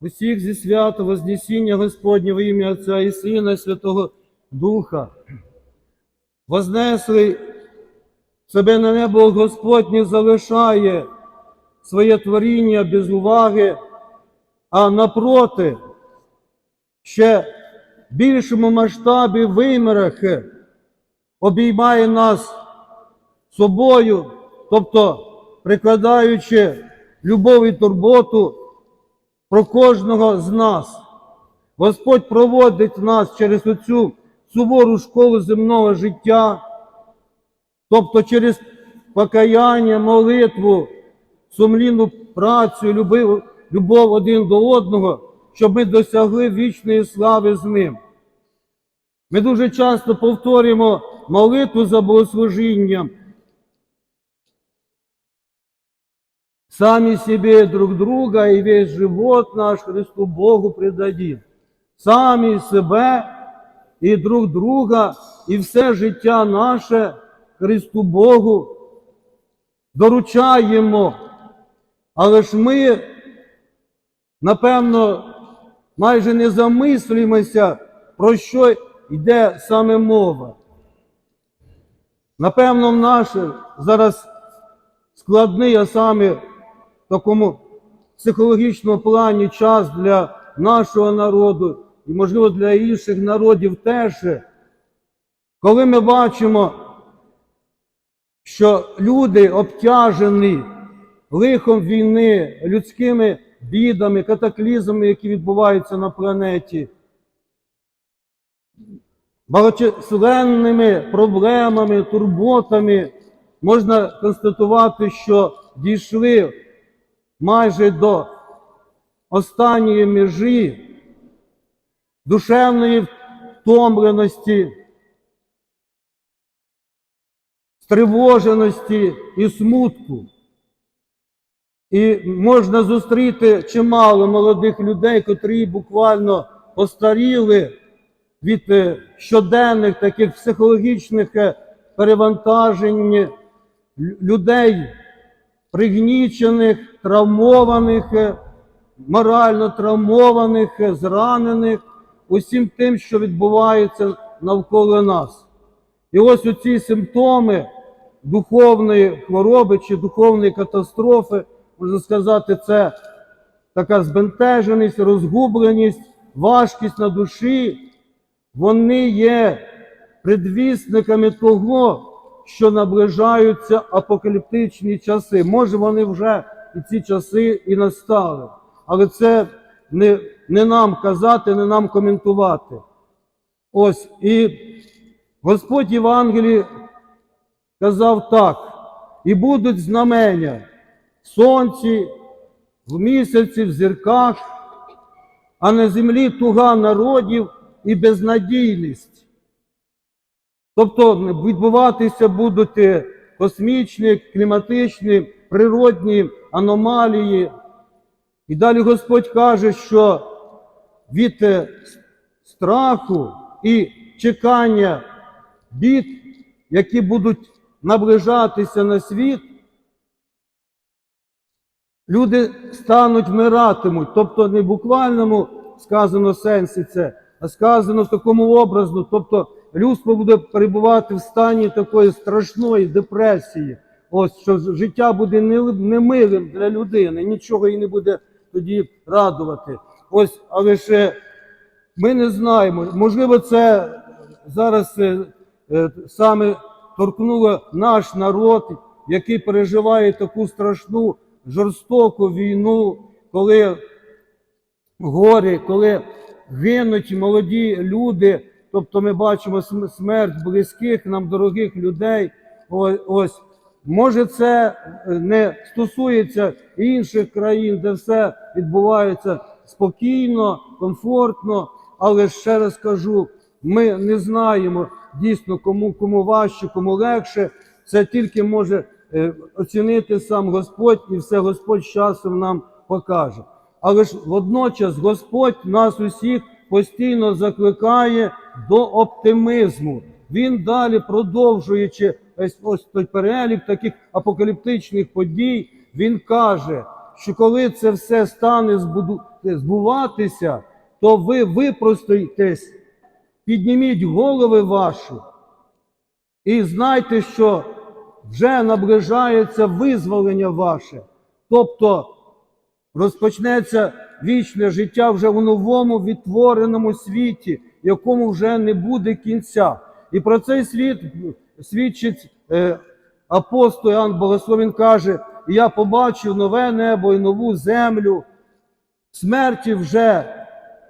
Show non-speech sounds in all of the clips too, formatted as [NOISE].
усіх зі свято Вознесіння Господнє в ім'я Отця і Сина, і Святого Духа. Вознесли себе на небо Господь не залишає своє творіння без уваги, а напроти, ще більшому масштабі вимірах обіймає нас собою, тобто прикладаючи любов і турботу про кожного з нас. Господь проводить нас через оцю сувору школу земного життя, тобто через покаяння, молитву, сумлінну працю, любов, любов один до одного, щоб ми досягли вічної слави з ним. Ми дуже часто повторюємо молитву за богослужінням. Сами себе друг друга и весь живот наш Христу Богу предадим. Самі себе і друг друга, і все життя наше Христу Богу доручаємо. Але ж ми, напевно, майже не замислюємося, про що йде саме мова. Напевно, в наш зараз складний, а саме такому психологічному плані час для нашого народу і, можливо, для інших народів теж, коли ми бачимо, що люди обтяжені лихом війни, людськими бідами, катаклізмами, які відбуваються на планеті, багаточисленними проблемами, турботами, можна констатувати, що дійшли майже до останньої межі душевної втомленості, стривоженості і смутку. І можна зустріти чимало молодих людей, котрі буквально постаріли від е, щоденних таких психологічних е, перевантажень людей, пригнічених, травмованих, е, морально травмованих, е, зранених усім тим, що відбувається навколо нас. І ось оці симптоми духовної хвороби чи духовної катастрофи, можна сказати, це така збентеженість, розгубленість, важкість на душі, вони є предвісниками того, що наближаються апокаліптичні часи. Може, вони вже і ці часи і настали. Але це не, не нам казати, не нам коментувати. Ось і Господь Євангелії казав так: і будуть знамення в сонці, в місяці, в зірках, а на землі туга народів і безнадійність. Тобто відбуватися будуть космічні, кліматичні, природні аномалії. І далі Господь каже, що від е, страху і чекання бід, які будуть наближатися на світ, люди стануть вмиратимуть. Тобто не в буквальному сказано сенсі це, а сказано в такому образно. Тобто людство буде перебувати в стані такої страшної депресії. Ось що життя буде немилим для людини, нічого їй не буде тоді радувати. Ось, але ще ми не знаємо. Можливо, це зараз е, е, саме торкнуло наш народ, який переживає таку страшну жорстоку війну, коли горі, коли гинуть молоді люди. Тобто ми бачимо смерть близьких нам дорогих людей. Ось може це е, не стосується інших країн, де все відбувається спокійно, комфортно, але ще раз кажу, ми не знаємо дійсно кому кому важче, кому легше. Це тільки може е, оцінити сам Господь, і все Господь з часом нам покаже. Але ж водночас Господь нас усіх постійно закликає до оптимізму. Він далі, продовжуючи ось, ось той перелік таких апокаліптичних подій, він каже, що коли це все стане збуду, збуватися, то ви випростуйтесь, підніміть голови ваші і знайте, що вже наближається визволення ваше. Тобто розпочнеться вічне життя вже у новому відтвореному світі, якому вже не буде кінця. І про цей світ свідчить е, апостол Іоанн Богослов, каже: я побачив нове небо і нову землю. Смерті вже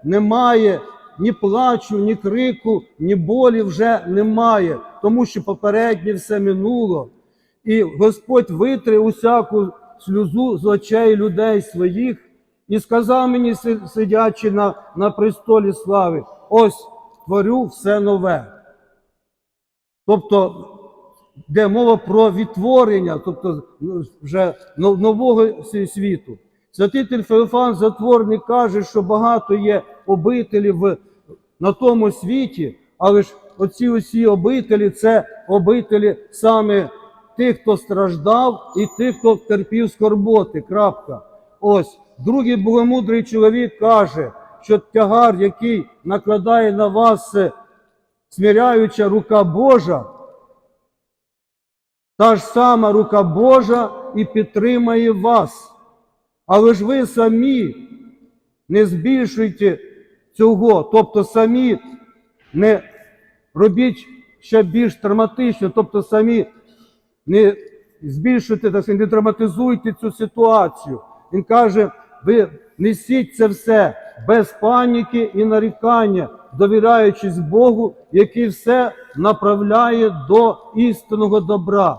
немає, ні плачу, ні крику, ні болі вже немає, тому що попереднє все минуло. І Господь витре усяку сльозу з очей людей своїх і сказав мені, сидячи на, на престолі слави, ось творю все нове. Тобто, де мова про відтворення, тобто ну, вже нового світу. Святитель Феофан Затворник каже, що багато є обителів на тому світі, але ж оці усі обителі це обителі саме тих, хто страждав, і тих, хто терпів скорботи. Крапка. Ось другий богомудрий чоловік каже, що тягар, який накладає на вас е, смиряюча рука Божа, та ж сама рука Божа і підтримає вас. Але ж ви самі не збільшуйте цього, тобто самі не робіть ще більш травматично, тобто самі не збільшуйте, так не драматизуйте цю ситуацію. Він каже: ви несіть це все без паніки і нарікання, довіряючись Богу, який все направляє до істинного добра.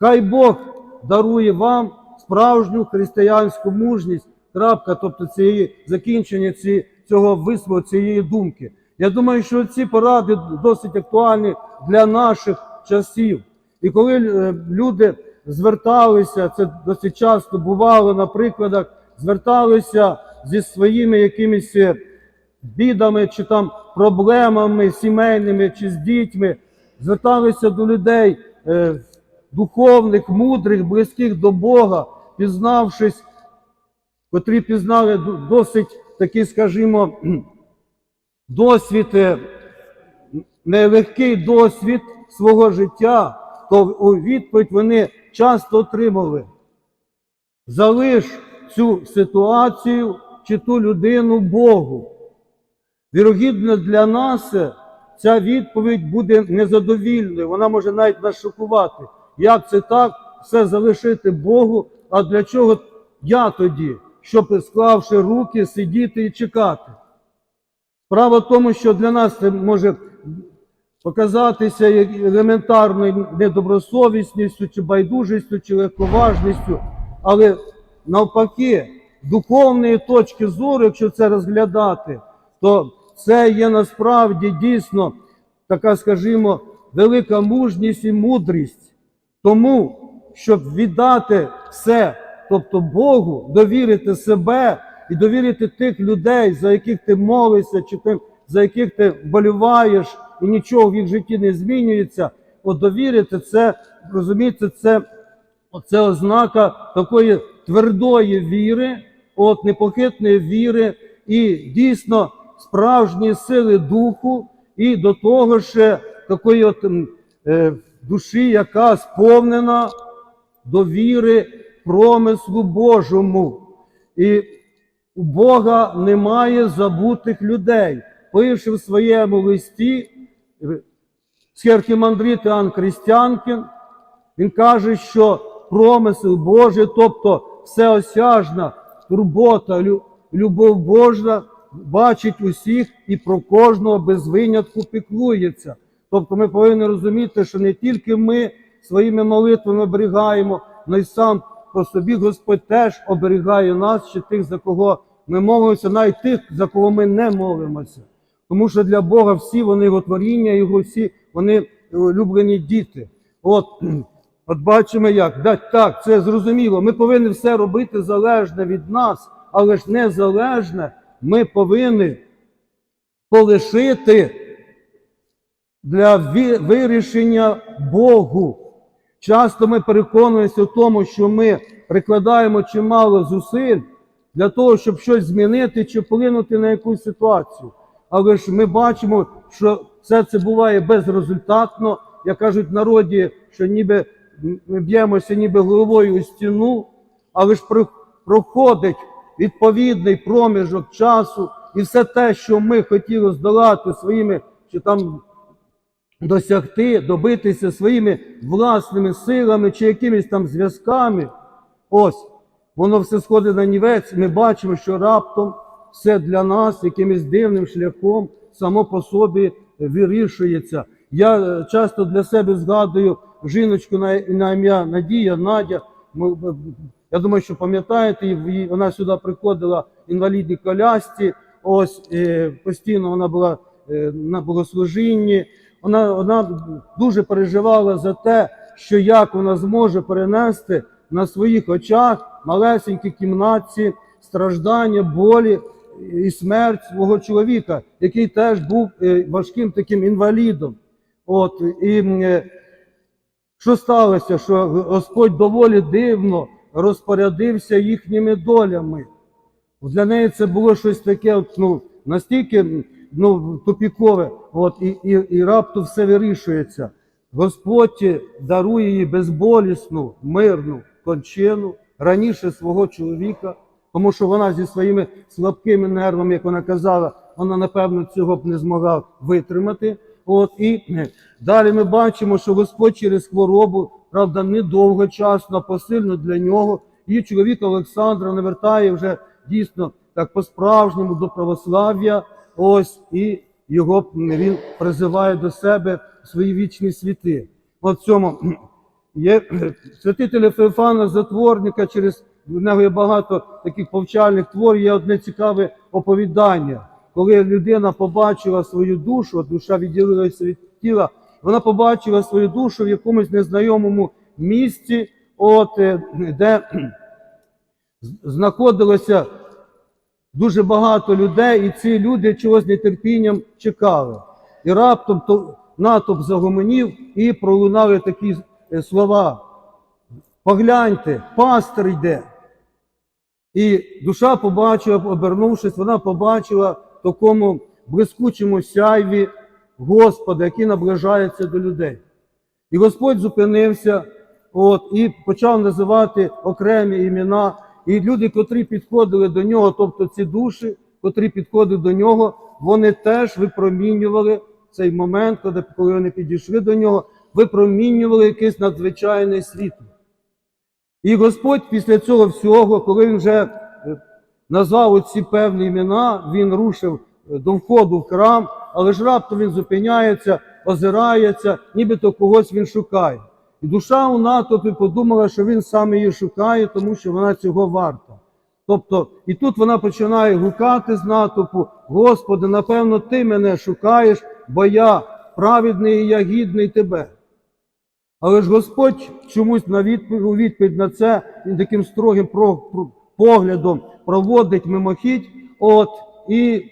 Хай Бог дарує вам справжню християнську мужність. Крапка, тобто цієї закінчення ці, цього вислову, цієї думки. Я думаю, що ці поради досить актуальні для наших часів. І коли е, люди зверталися, це досить часто бувало на прикладах, зверталися зі своїми якимись е, бідами чи там проблемами сімейними чи з дітьми, зверталися до людей е, духовних, мудрих, близьких до Бога, пізнавшись, котрі пізнали досить такий, скажімо, [CLEARS THROAT] досвід, е, нелегкий досвід свого життя, то у відповідь вони часто отримали. Залиш цю ситуацію чи ту людину Богу. Вірогідно для нас ця відповідь буде незадовільною, вона може навіть нас шокувати. Як це так, все залишити Богу, а для чого я тоді, щоб склавши руки, сидіти і чекати? Справа в тому, що для нас це може показатися елементарною недобросовісністю, чи байдужістю, чи легковажністю, але навпаки, духовної точки зору, якщо це розглядати, то це є насправді дійсно така, скажімо, велика мужність і мудрість. Тому, щоб віддати все, тобто Богу, довірити себе і довірити тих людей, за яких ти молишся, чи тим, за яких ти вболіваєш, і нічого в їх житті не змінюється, от довірити це, розумієте, це, це ознака такої твердої віри, от непохитної віри і дійсно справжньої сили духу, і до того ж такої от е, душі, яка сповнена довіри промислу Божому. І у Бога немає забутих людей. Пише в своєму листі е, схерхімандрит Іоанн Крістянкін, він каже, що промисел Божий, тобто всеосяжна турбота, любов Божа бачить усіх і про кожного без винятку піклується. Тобто ми повинні розуміти, що не тільки ми своїми молитвами оберігаємо, але й сам по собі Господь теж оберігає нас, чи тих, за кого ми молимося, навіть тих, за кого ми не молимося. Тому що для Бога всі вони його творіння, його всі вони е, улюблені діти. От, от бачимо як. Так, це зрозуміло. Ми повинні все робити залежне від нас, але ж незалежне ми повинні полишити для вирішення Богу. Часто ми переконуємося в тому, що ми прикладаємо чимало зусиль для того, щоб щось змінити чи вплинути на якусь ситуацію. Але ж ми бачимо, що все це буває безрезультатно. Як кажуть в народі, що ніби ми б'ємося ніби головою у стіну, але ж проходить відповідний проміжок часу, і все те, що ми хотіли здолати своїми чи там досягти, добитися своїми власними силами чи якимись там зв'язками, ось воно все сходить на нівець. Ми бачимо, що раптом все для нас якимось дивним шляхом само по собі вирішується. Я е, часто для себе згадую жіночку на, на ім'я Надія Надя. Ми, я думаю, що пам'ятаєте, вона сюди приходила в інвалідній колясці. Ось е, постійно вона була е, на богослужінні. Вона, вона дуже переживала за те, що як вона зможе перенести на своїх очах малесенькій кімнатці страждання, болі і смерть свого чоловіка, який теж був е, важким таким інвалідом. От і що сталося? Що Господь доволі дивно розпорядився їхніми долями. Для неї це було щось таке, от, ну, настільки ну, тупікове, от, і, і, і раптом все вирішується. Господь дарує їй безболісну, мирну кончину раніше свого чоловіка, тому що вона зі своїми слабкими нервами, як вона казала, вона, напевно, цього б не змогла витримати. От, і е, далі ми бачимо, що Господь через хворобу, правда, недовгочасно, посильно для нього, її чоловік Олександра навертає вже дійсно так по-справжньому до православ'я. Ось і його він призиває до себе свої вічні світи. От цьому є кхе, святителя Феофана Затворника, через в нього є багато таких повчальних творів. Є одне цікаве оповідання. Коли людина побачила свою душу, душа відділилася від тіла, вона побачила свою душу в якомусь незнайомому місці, от е, де знаходилося дуже багато людей, і ці люди чогось нетерпінням чекали. І раптом то натовп загомонів і пролунали такі е, слова. Погляньте, пастир йде. І душа побачила, обернувшись, вона побачила такому блискучому сяйві Господа, який наближається до людей. І Господь зупинився от, і почав називати окремі імена. І люди, котрі підходили до нього, тобто ці душі, котрі підходили до нього, вони теж випромінювали цей момент, коли, вони підійшли до нього, випромінювали якесь надзвичайне світло. І Господь після цього всього, коли він вже е, назвав оці певні імена, він рушив е, до входу в храм, але ж раптом він зупиняється, озирається, нібито когось він шукає. І душа у натовпі подумала, що він саме її шукає, тому що вона цього варта. Тобто, і тут вона починає гукати з натовпу: Господи, напевно, ти мене шукаєш, бо я праведний і я гідний тебе. Але ж Господь чомусь на відповідь, у відповідь на це він таким строгим поглядом проводить мимохідь, от, і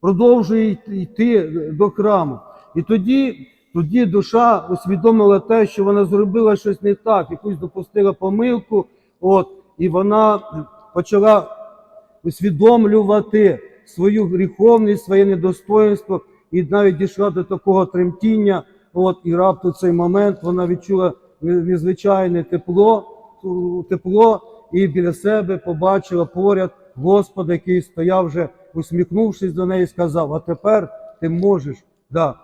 продовжує йти- до храму. І тоді, тоді душа усвідомила те, що вона зробила щось не так, якусь допустила помилку, от, і вона почала усвідомлювати свою гріховність, своє недостоинство, і навіть дійшла до такого тремтіння. От, і раптом цей момент вона відчула незвичайне тепло, тепло і біля себе побачила поряд Господа, який стояв вже, усміхнувшись до неї, сказав: А тепер ти можеш да,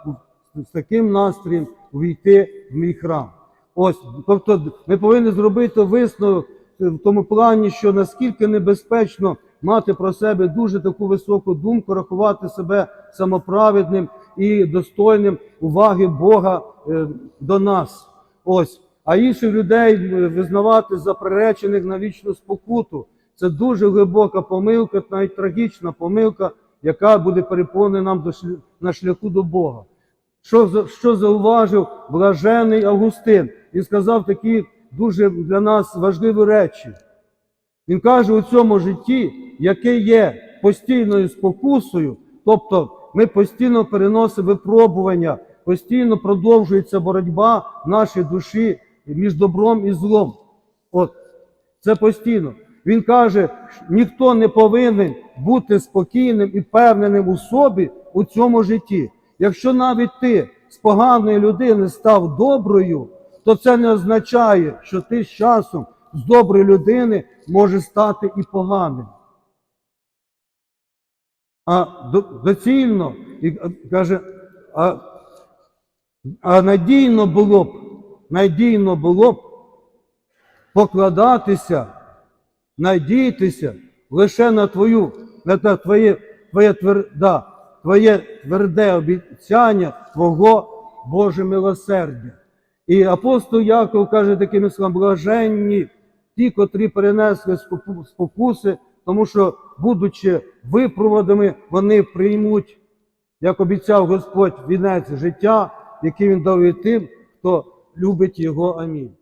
з таким настроєм увійти в мій храм. Ось, тобто, ми повинні зробити висновок в тому плані, що наскільки небезпечно мати про себе дуже таку високу думку, рахувати себе самоправедним і достойним уваги Бога е, до нас. Ось. А інших людей е, визнавати за приречених на вічну спокуту. Це дуже глибока помилка, навіть трагічна помилка, яка буде переповнена нам до шлю- на шляху до Бога. Що, що зауважив блажений Августин? Він сказав такі дуже для нас важливі речі. Він каже, у цьому житті, яке є постійною спокусою, тобто ми постійно переносимо випробування, постійно продовжується боротьба в нашій душі між добром і злом. От, це постійно. Він каже, ніхто не повинен бути спокійним і впевненим у собі у цьому житті. Якщо навіть ти з поганої людини став доброю, то це не означає, що ти з часом з доброї людини може стати і поганим. А доцільно каже, а, а надійно було б, надійно було б покладатися, надіятися лише на твою, на твоє, твоє, тверда, твоє тверде обіцяння Твого Боже милосердя. І апостол Яков каже такими словами, блаженні ті, котрі перенесли спокуси, тому що, будучи випроводами, вони приймуть, як обіцяв Господь, вінець життя, який він дав і тим, хто любить його. Амінь.